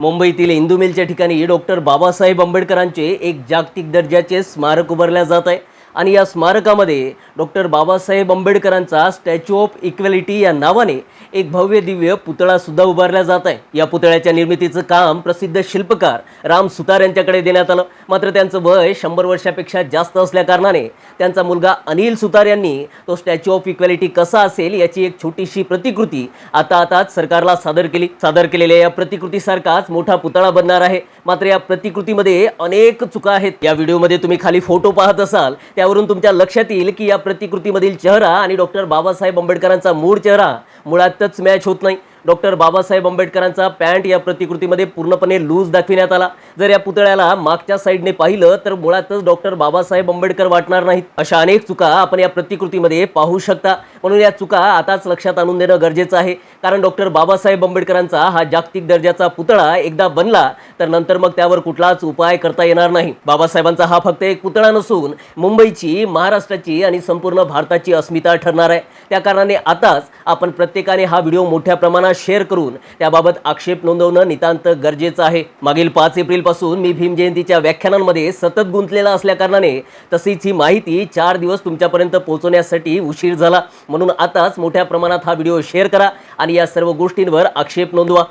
मुंबईतील इंदू मिलच्या ठिकाणी डॉक्टर बाबासाहेब आंबेडकरांचे एक जागतिक दर्जाचे स्मारक उभारल्या जात आहे. आणि या स्मारकामध्ये डॉक्टर बाबासाहेब आंबेडकरांचा स्टॅच्यू ऑफ इक्वॅलिटी या नावाने एक भव्य दिव्य पुतळासुद्धा उभारला जात आहे. या पुतळ्याच्या निर्मितीचं काम प्रसिद्ध शिल्पकार राम सुतार यांच्याकडे देण्यात आलं. मात्र त्यांचं वय शंभर वर्षापेक्षा जास्त असल्याकारणाने त्यांचा मुलगा अनिल सुतार यांनी तो स्टॅच्यू ऑफ इक्वॅलिटी कसा असेल याची एक छोटीशी प्रतिकृती आता आताच सरकारला सादर केली सादर केलेल्या या प्रतिकृतीसारखाच मोठा पुतळा बनणार आहे. मात्र या प्रतिकृतीमध्ये अनेक चुका आहेत. या व्हिडिओमध्ये तुम्ही खाली फोटो पाहत असाल त्यावरून तुमच्या लक्षात येईल की या प्रतिकृतीमधील चेहरा आणि डॉक्टर बाबासाहेब आंबेडकरांचा मूळ चेहरा मुळातच मॅच होत नाही. डॉक्टर बाबासाहेब आंबेडकरांचा पॅन्ट या प्रतिकृतीमध्ये पूर्णपणे लूज दाखविण्यात आला. जर या पुतळ्याला मागच्या साईडने पाहिलं तर मुळातच डॉक्टर बाबासाहेब आंबेडकर वाटणार नाहीत. अशा अनेक चुका आपण या प्रतिकृतीमध्ये पाहू शकता. म्हणून या चुका आताच लक्षात आणून देणं गरजेचं आहे. कारण डॉक्टर बाबासाहेब आंबेडकरांचा हा जागतिक दर्जाचा पुतळा एकदा बनला तर नंतर मग त्यावर कुठलाच उपाय करता येणार नाही. बाबासाहेबांचा हा फक्त एक पुतळा नसून मुंबईची महाराष्ट्राची आणि संपूर्ण भारताची अस्मिता ठरणार आहे. त्या कारणाने आताच आपण प्रत्येकाने हा व्हिडिओ मोठ्या प्रमाणात शेअर करून त्याबाबत आक्षेप नोंदवणं नितांत गरजेचं आहे. मागील पाच एप्रिलपासून मी भीम जयंतीच्या व्याख्यानांमध्ये सतत गुंतलेला असल्याकारणाने तसेच तशीच ही माहिती चार दिवस तुमच्यापर्यंत पोहोचवण्यासाठी उशीर झाला. म्हणून आताच मोठ्या प्रमाणात हा व्हिडिओ शेअर करा आणि या सर्व गोष्टींवर आक्षेप नोंदवा.